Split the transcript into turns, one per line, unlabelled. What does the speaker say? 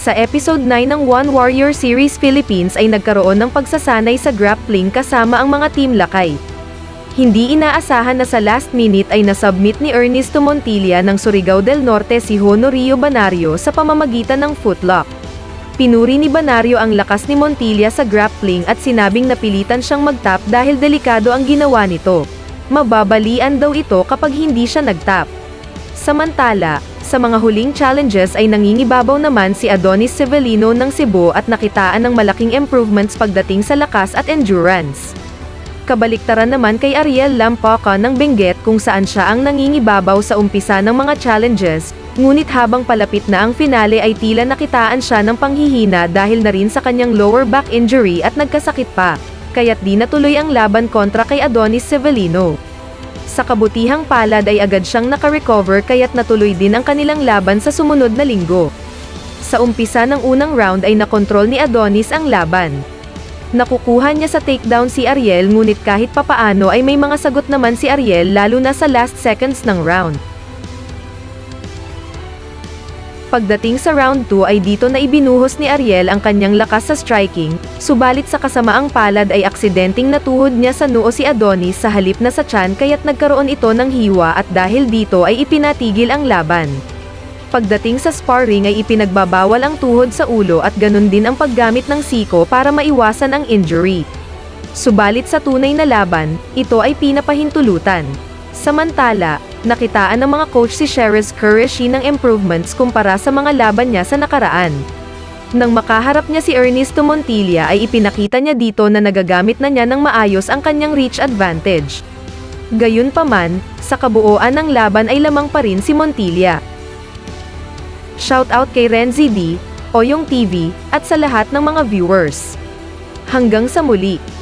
Sa episode 9 ng One Warrior Series Philippines ay nagkaroon ng pagsasanay sa grappling kasama ang mga Team Lakay. Hindi inaasahan na sa last minute ay nasubmit ni Ernesto Montilla ng Surigao del Norte si Honorio Banario sa pamamagitan ng footlock. Pinuri ni Banario ang lakas ni Montilla sa grappling at sinabing napilitan siyang magtap dahil delikado ang ginawa nito. Mababalian daw ito kapag hindi siya nagtap. Samantala, sa mga huling challenges ay nangingibabaw naman si Adonis Severino ng Cebu at nakitaan ng malaking improvements pagdating sa lakas at endurance. Kabaliktaran naman kay Ariel Lampoca ng Benguet kung saan siya ang nangingibabaw sa umpisa ng mga challenges, ngunit habang palapit na ang finale ay tila nakitaan siya ng panghihina dahil na rin sa kanyang lower back injury at nagkasakit pa, kaya't di natuloy ang laban kontra kay Adonis Severino. Sa kabutihang palad ay agad siyang nakarecover kaya't natuloy din ang kanilang laban sa sumunod na linggo. Sa umpisa ng unang round ay nakontrol ni Adonis ang laban. Nakukuha niya sa takedown si Ariel ngunit kahit papaano ay may mga sagot naman si Ariel lalo na sa last seconds ng round. Pagdating sa round 2 ay dito na ibinuhos ni Ariel ang kanyang lakas sa striking, subalit sa kasamaang palad ay aksidenteng natuhod niya sa noo si Adonis sa halip na sa tiyan kaya't nagkaroon ito ng hiwa at dahil dito ay ipinatigil ang laban. Pagdating sa sparring ay ipinagbabawal ang tuhod sa ulo at ganun din ang paggamit ng siko para maiwasan ang injury. Subalit sa tunay na laban, ito ay pinapahintulutan. Samantala, nakitaan ng mga coach si Sherez Qureshi ng improvements kumpara sa mga laban niya sa nakaraan. Nang makaharap niya si Ernesto Montilla ay ipinakita niya dito na nagagamit na niya ng maayos ang kanyang reach advantage. Gayunpaman, sa kabuoan ng laban ay lamang pa rin si Montilla. Shoutout kay Renzi D, Oyong TV, at sa lahat ng mga viewers. Hanggang sa muli!